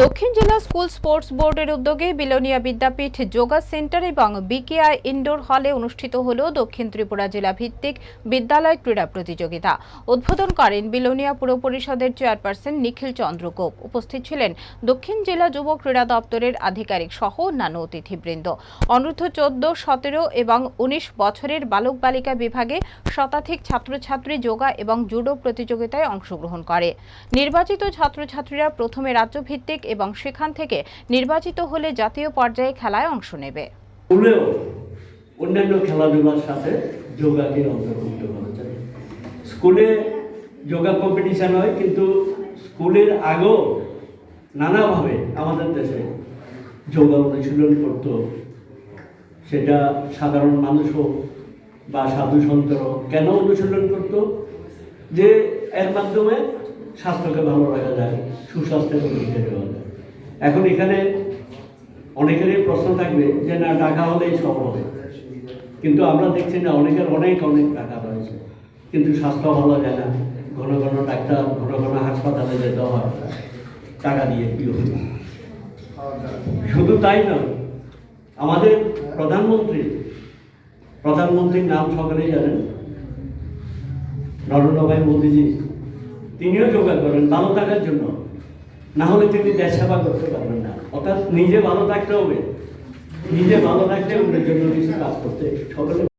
দক্ষিণ জেলা school sports বোর্ডের উদ্যোগে বিলোনিয়া বিদ্যাপীঠ যোগা সেন্টার এবং বিকেআই ইনডোর হলে অনুষ্ঠিত হল দক্ষিণ ত্রিপুরা জেলা ভিত্তিক বিদ্যালয় ক্রীড়া প্রতিযোগিতা। উদ্বোধন করেন বিলোনিয়া পুর পরিষদের চেয়ারপারসন নিখিল চন্দ্র গোপ উপস্থিত ছিলেন দক্ষিণ জেলা যুব ক্রীড়া দপ্তরের আধিকারিক সহ অন্যান্য অতিথিবৃন্দ। অনূর্ধ্ব চোদ্দ, সতেরো এবং উনিশ বছরের বালক বালিকা বিভাগে শতাধিক ছাত্রছাত্রী যোগা এবং জুডো প্রতিযোগিতায় অংশগ্রহণ করে। নির্বাচিত ছাত্রছাত্রীরা প্রথমে রাজ্যভিত্তিক এবং সেখান থেকে নির্বাচিত হলে জাতীয় পর্যায়ে খেলায় অংশ নেবে। অন্যান্য খেলাধুলার সাথে যোগাকে অন্তর্ভুক্ত করা যায় স্কুলে যোগা কম্পিটিশন হয়, কিন্তু স্কুলের আগেও নানাভাবে আমাদের দেশে যোগা অনুশীলন করত। সেটা সাধারণ মানুষ হোক বা সাধু সন্ত হোক, কেন অনুশীলন করত? যে এর মাধ্যমে স্বাস্থ্যকে ভালো রাখা যায়, সুস্বাস্থ্যের পরিচয় দেওয়া যায়। এখন এখানে অনেকেরই প্রশ্ন থাকবে যে, না, টাকা হলেই সব হবে। কিন্তু আমরা দেখছি না, অনেকের অনেক অনেক টাকা রয়েছে। কিন্তু স্বাস্থ্য ভালো যায় না। ঘন ঘন ডাক্তার, ঘন ঘন হাসপাতালে যেতে হয়। টাকা দিয়ে কি হবে? শুধু তাই নয়, আমাদের প্রধানমন্ত্রী, প্রধানমন্ত্রীর নাম সকলেই জানেন। নরেন্দ্র ভাই মোদীজি তিনিও যোগা করেন ভালো থাকার জন্য। না হলে তিনি দেশ সেবা করতে পারবেন না। অর্থাৎ নিজে ভালো থাকতে হবে। নিজে ভালো থাকলে অন্যের জন্য কিছু কাজ করতে সকলে